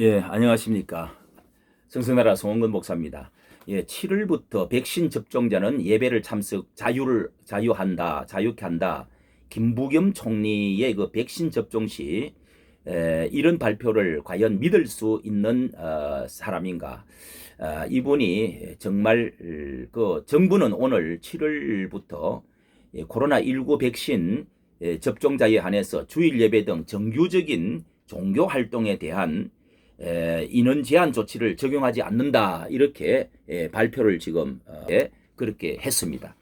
예, 안녕하십니까. 성성나라 송원근 목사입니다. 예, 7월부터 백신 접종자는 예배를 참석 자유를 자유한다, 자유케 한다. 김부겸 총리의 그 백신 접종 시 에, 이런 발표를 과연 믿을 수 있는 어, 사람인가? 어, 이분이 정말 그 정부는 오늘 7월부터 예, 코로나 19 백신 예, 접종자에 한해서 주일 예배 등 정규적인 종교 활동에 대한 에, 인원 제한 조치를 적용하지 않는다 이렇게 에, 발표를 지금 어, 에, 그렇게 했습니다.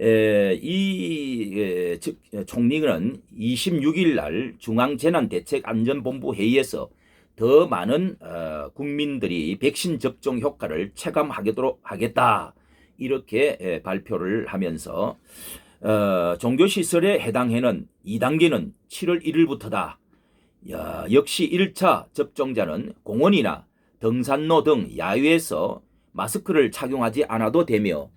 에, 이 총리는 26일 날 중앙재난대책안전본부 회의에서 더 많은 어, 국민들이 백신 접종 효과를 체감하도록 하겠다 이렇게 에, 발표를 하면서 어, 종교시설에 해당해는 2단계는 7월 1일부터다. 야, 역시 1차 접종자는 공원이나 등산로 등 야외에서 마스크를 착용하지 않아도 되며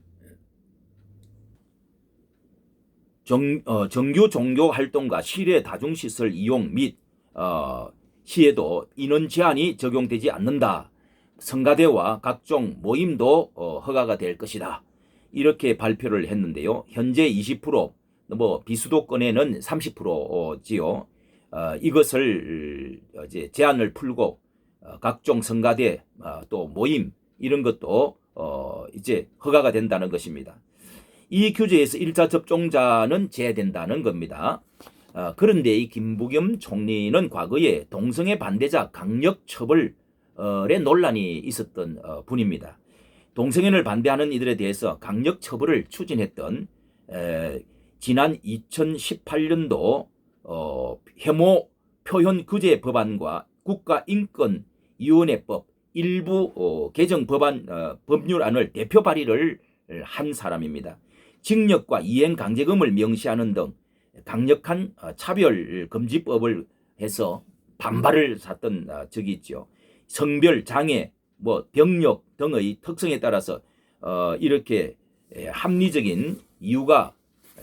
정, 어, 정규 종교 활동과 실외 다중시설 이용 및 어, 시에도 인원 제한이 적용되지 않는다. 성가대와 각종 모임도 어, 허가가 될 것이다. 이렇게 발표를 했는데요. 현재 20%, 뭐 비수도권에는 30%지요. 어, 이것을 어, 이제 제한을 풀고 어, 각종 성가대 어, 또 모임 이런 것도 어, 이제 허가가 된다는 것입니다. 이 규제에서 1차 접종자는 제외된다는 겁니다. 어, 그런데 이 김부겸 총리는 과거에 동성애 반대자 강력 처벌의 논란이 있었던 어, 분입니다. 동성애를 반대하는 이들에 대해서 강력 처벌을 추진했던 에, 지난 2018년도 어, 혐오 표현 규제 법안과 국가인권위원회법 일부 어, 개정 법안 어, 법률안을 대표 발의를 한 사람입니다. 징역과 이행 강제금을 명시하는 등 강력한 어, 차별 금지법을 해서 반발을 샀던 어, 적이 있죠. 성별 장애, 뭐 병력 등의 특성에 따라서 어, 이렇게 예, 합리적인 이유가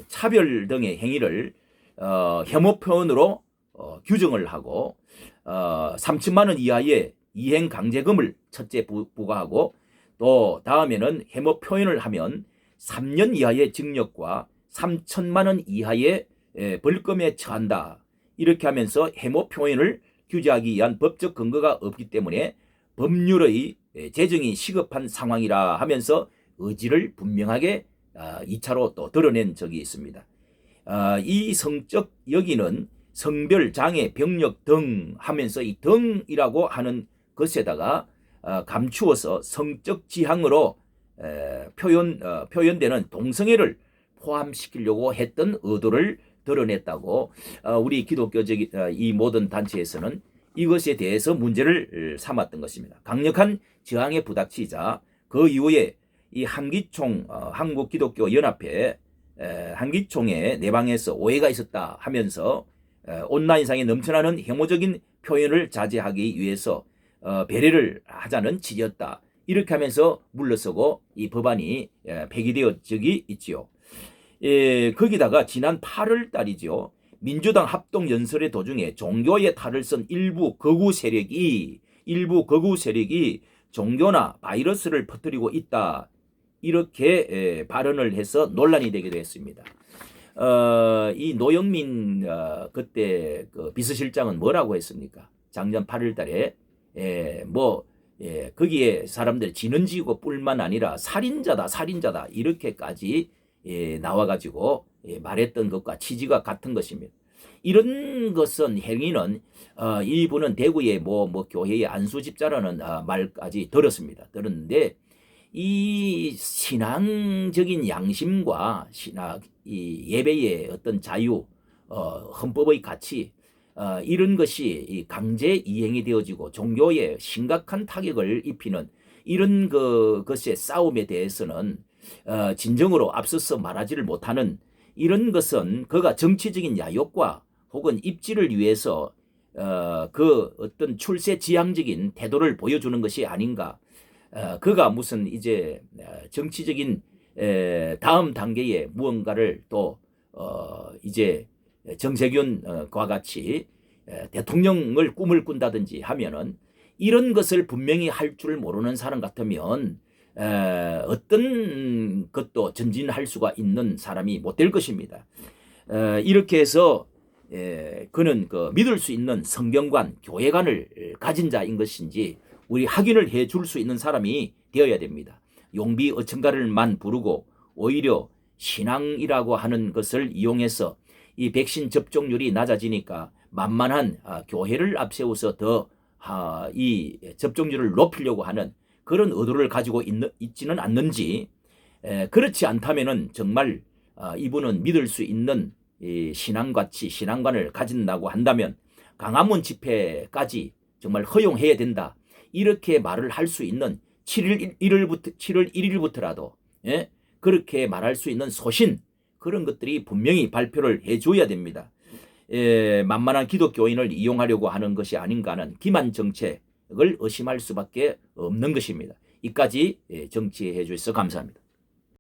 차별 등의 행위를 어, 혐오 표현으로 어, 규정을 하고 어, 3천만 원 이하의 이행 강제금을 첫째 부, 부과하고 또 다음에는 혐오 표현을 하면 3년 이하의 징역과 3천만 원 이하의 에, 벌금에 처한다. 이렇게 하면서 혐오 표현을 규제하기 위한 법적 근거가 없기 때문에 법률의 에, 제정이 시급한 상황이라 하면서 의지를 분명하게 아, 2차로 또 드러낸 적이 있습니다. 아, 이 성적 여기는 성별, 장애, 병력 등 하면서 이 등이라고 하는 것에다가 아, 감추어서 성적 지향으로 에, 표현 어, 표현되는 동성애를 포함시키려고 했던 의도를 드러냈다고 어, 우리 기독교적 어, 이 모든 단체에서는 이것에 대해서 문제를 삼았던 것입니다. 강력한 저항에 부닥치자 그 이후에 이 한기총 어, 한국기독교 연합회 에, 한기총의 내방에서 오해가 있었다 하면서 에, 온라인상에 넘쳐나는 혐오적인 표현을 자제하기 위해서 어, 배려를 하자는 취지였다. 이렇게 하면서 물러서고 이 법안이 에, 폐기되어 적이 있지요. 예, 거기다가 지난 8월 달이죠. 민주당 합동 연설의 도중에 종교의 탈을 쓴 일부 거구 세력이 일부 거구 세력이 종교나 바이러스를 퍼뜨리고 있다. 이렇게 에, 발언을 해서 논란이 되기도 했습니다. 어, 이 노영민 어, 그때 그 비서실장은 뭐라고 했습니까? 작년 8월 달에 에, 뭐 예, 거기에 사람들 지는 지고 뿔만 아니라 살인자다 살인자다 이렇게까지 예, 나와가지고 예, 말했던 것과 취지가 같은 것입니다. 이런 것은 행위는 어, 이분은 대구의 뭐, 뭐 교회의 안수집자라는 어, 말까지 들었습니다. 들었는데 이 신앙적인 양심과 신학 이 예배의 어떤 자유, 어, 헌법의 가치 어, 이런 것이 이 강제 이행이 되어지고 종교에 심각한 타격을 입히는 이런 그 것의 싸움에 대해서는 어, 진정으로 앞서서 말하지를 못하는 이런 것은 그가 정치적인 야욕과 혹은 입지를 위해서 어, 그 어떤 출세 지향적인 태도를 보여주는 것이 아닌가. 어, 그가 무슨 이제 어, 정치적인 에, 다음 단계의 무언가를 또 어, 이제 정세균과 같이 에, 대통령을 꿈을 꾼다든지 하면은 이런 것을 분명히 할 줄 모르는 사람 같으면 에, 어떤 것도 전진할 수가 있는 사람이 못 될 것입니다. 에, 이렇게 해서 에, 그는 그 믿을 수 있는 성경관, 교회관을 가진 자인 것인지 우리 확인을 해 줄 수 있는 사람이 되어야 됩니다. 용비 어천가를만 부르고 오히려 신앙이라고 하는 것을 이용해서 이 백신 접종률이 낮아지니까 만만한 아, 교회를 앞세워서 더 아, 이 접종률을 높이려고 하는 그런 의도를 가지고 있는, 있지는 않는지 에, 그렇지 않다면은 정말 아, 이분은 믿을 수 있는 이 신앙가치 신앙관을 가진다고 한다면 강화문 집회까지 정말 허용해야 된다 이렇게 말을 할 수 있는 7일 1일부터 7월 1일부터라도 예? 그렇게 말할 수 있는 소신 그런 것들이 분명히 발표를 해줘야 됩니다. 에, 만만한 기독교인을 이용하려고 하는 것이 아닌가는 기만 정책을 의심할 수밖에 없는 것입니다. 이까지 예, 정치해 주셔서 감사합니다.